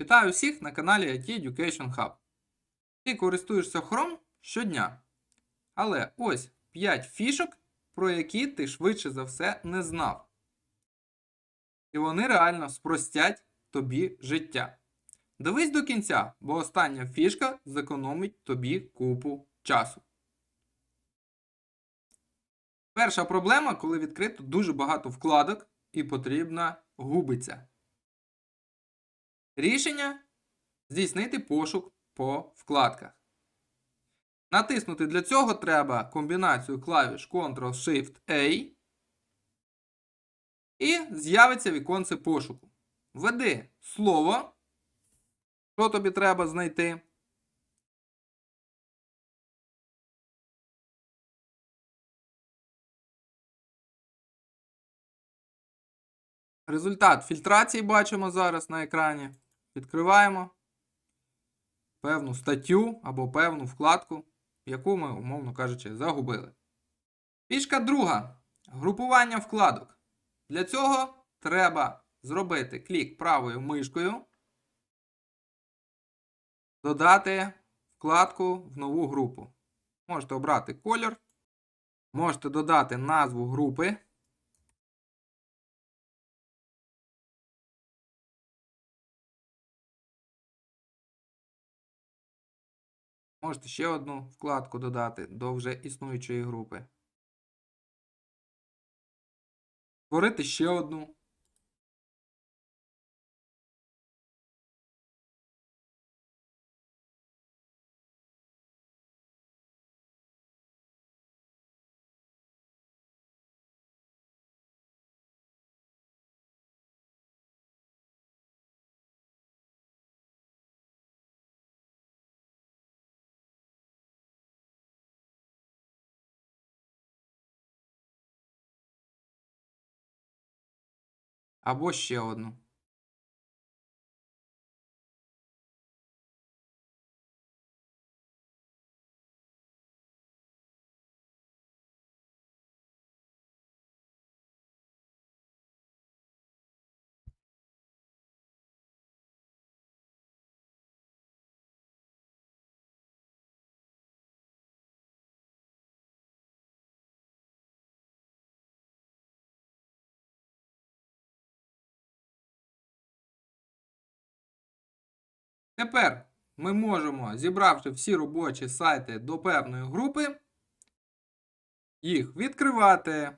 Вітаю всіх на каналі IT Education Hub. Ти користуєшся Chrome щодня. Але ось 5 фішок, про які ти швидше за все не знав. І вони реально спростять тобі життя. Дивись до кінця, бо остання фішка зекономить тобі купу часу. Перша проблема, коли відкрито дуже багато вкладок і потрібна губиться. Рішення здійснити пошук по вкладках. Натиснути для цього треба комбінацію клавіш Ctrl-Shift-A і з'явиться віконце пошуку. Введи слово, що тобі треба знайти. Результат фільтрації бачимо зараз на екрані. Відкриваємо певну статтю або певну вкладку, яку ми, умовно кажучи, загубили. Фішка друга. Групування вкладок. Для цього треба зробити клік правою мишкою, додати вкладку в нову групу. Можете обрати колір, можете додати назву групи. Можете ще одну вкладку додати до вже існуючої групи. Створити ще одну. Або ще одну. Тепер ми можемо, зібравши всі робочі сайти до певної групи, їх відкривати,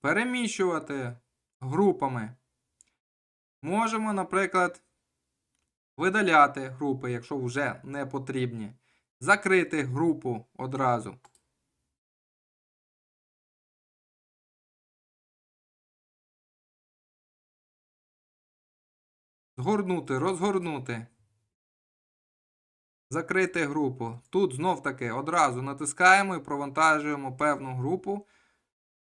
переміщувати групами. Можемо, наприклад, видаляти групи, якщо вже не потрібні. Закрити групу одразу. Згорнути, розгорнути. Закрити групу. Тут знов таки одразу натискаємо і провантажуємо певну групу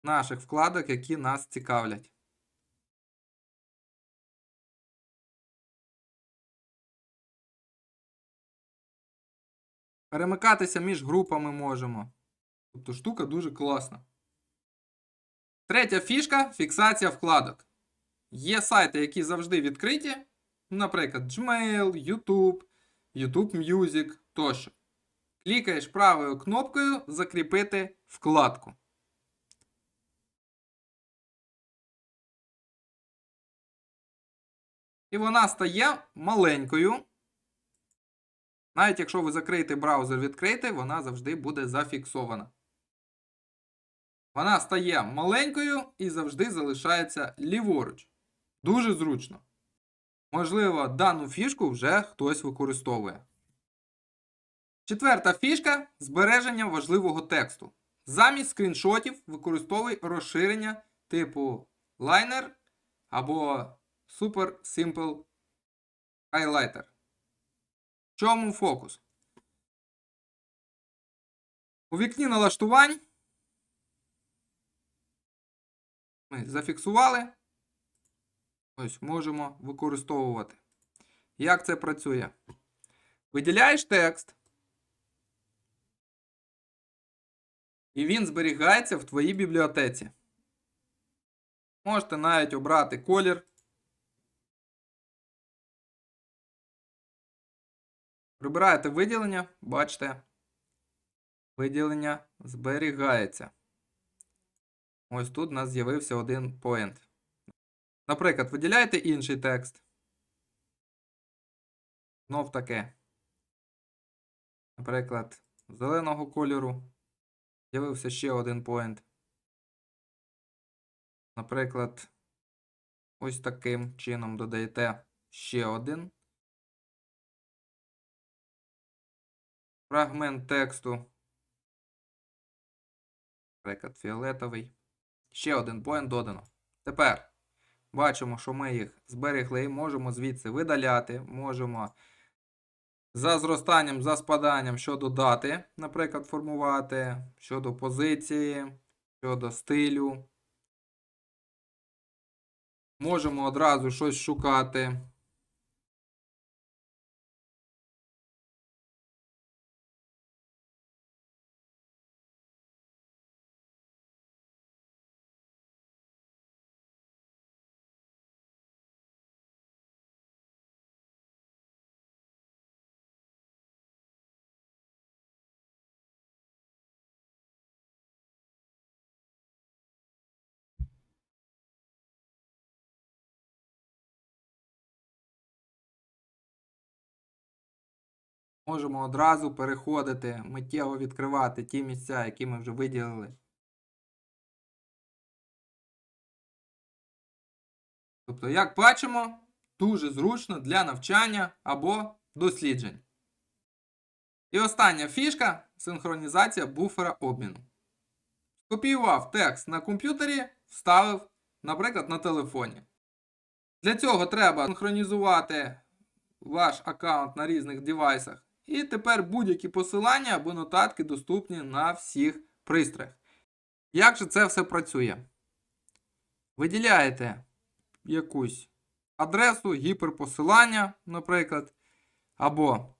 наших вкладок, які нас цікавлять. Перемикатися між групами можемо. Тобто штука дуже класна. Третя фішка фіксація вкладок. Є сайти, які завжди відкриті. Наприклад, Gmail, YouTube, YouTube Music тощо. Клікаєш правою кнопкою Закріпити вкладку. І вона стає маленькою. Навіть якщо ви закриєте браузер відкритий, вона завжди буде зафіксована. Вона стає маленькою і завжди залишається ліворуч. Дуже зручно. Можливо, дану фішку вже хтось використовує. Четверта фішка збереження важливого тексту. Замість скріншотів використовуй розширення типу Liner або Super Simple Highlighter. В чому фокус? У вікні налаштувань ми зафіксували. Ось можемо використовувати. Як це працює? Виділяєш текст. І він зберігається в твоїй бібліотеці. Можете навіть обрати колір. Прибираєте виділення, бачите, виділення зберігається. Ось тут у нас з'явився один поінт. Наприклад, виділяєте інший текст. Знов таке. Наприклад, зеленого кольору. З'явився ще один поінт. Наприклад, ось таким чином додаєте ще один. Фрагмент тексту. Наприклад, фіолетовий. Ще один поінт додано. Тепер бачимо, що ми їх зберегли. Можемо звідси видаляти. Можемо за зростанням, за спаданням щодо дати, наприклад, формувати, щодо позиції, щодо стилю. Можемо одразу щось шукати. Можемо одразу переходити, миттєво відкривати ті місця, які ми вже виділили. Тобто, як бачимо, дуже зручно для навчання або досліджень. І остання фішка синхронізація буфера обміну. Скопіював текст на комп'ютері, вставив, наприклад, на телефоні. Для цього треба синхронізувати ваш аккаунт на різних девайсах. І тепер будь-які посилання або нотатки доступні на всіх пристроях. Як же це все працює? Виділяєте якусь адресу, гіперпосилання, наприклад, або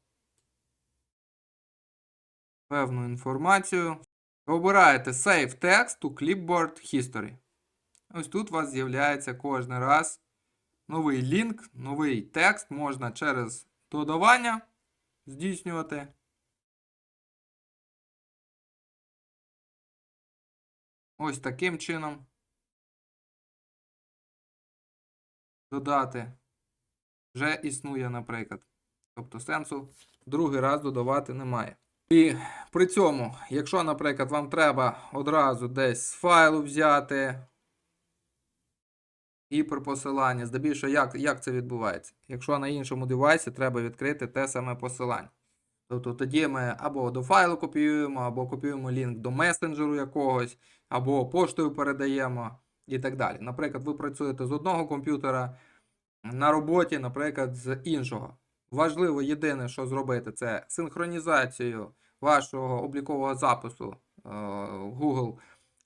певну інформацію. Обираєте Save Text to Clipboard History. Ось тут у вас з'являється кожен раз новий лінк, новий текст можна через додавання здійснювати. Ось таким чином. Додати вже існує, наприклад. Тобто сенсу другий раз додавати немає. І при цьому, якщо, наприклад, вам треба одразу десь з файлу взяти гіперпосилання, здебільшого, як, як це відбувається? Якщо на іншому девайсі треба відкрити те саме посилання. Тобто тоді ми або до файлу копіюємо, або копіюємо лінк до месенджеру якогось, або поштою передаємо і так далі. Наприклад, ви працюєте з одного комп'ютера на роботі, наприклад, з іншого. Важливо єдине, що зробити, це синхронізацію вашого облікового запису е, Google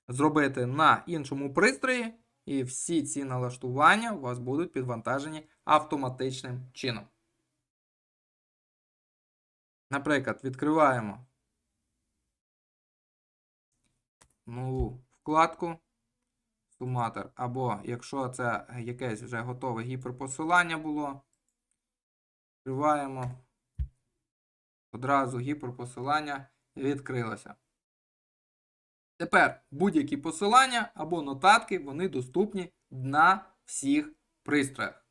зробити на іншому пристрої, і всі ці налаштування у вас будуть підвантажені автоматичним чином. Наприклад, відкриваємо нову вкладку суматор, або якщо це якесь вже готове гіперпосилання було, відкриваємо одразу гіперпосилання відкрилося. Тепер будь-які посилання або нотатки, вони доступні на всіх пристроях.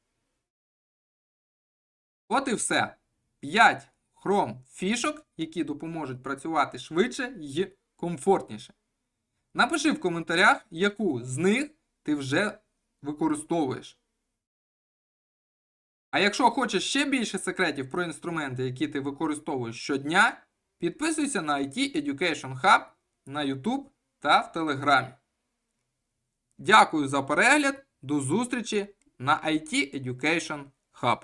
От і все. 5 Chrome фішок, які допоможуть працювати швидше і комфортніше. Напиши в коментарях, яку з них ти вже використовуєш. А якщо хочеш ще більше секретів про інструменти, які ти використовуєш щодня, підписуйся на IT Education Hub на YouTube та в Телеграмі. Дякую за перегляд. До зустрічі на IT Education Hub.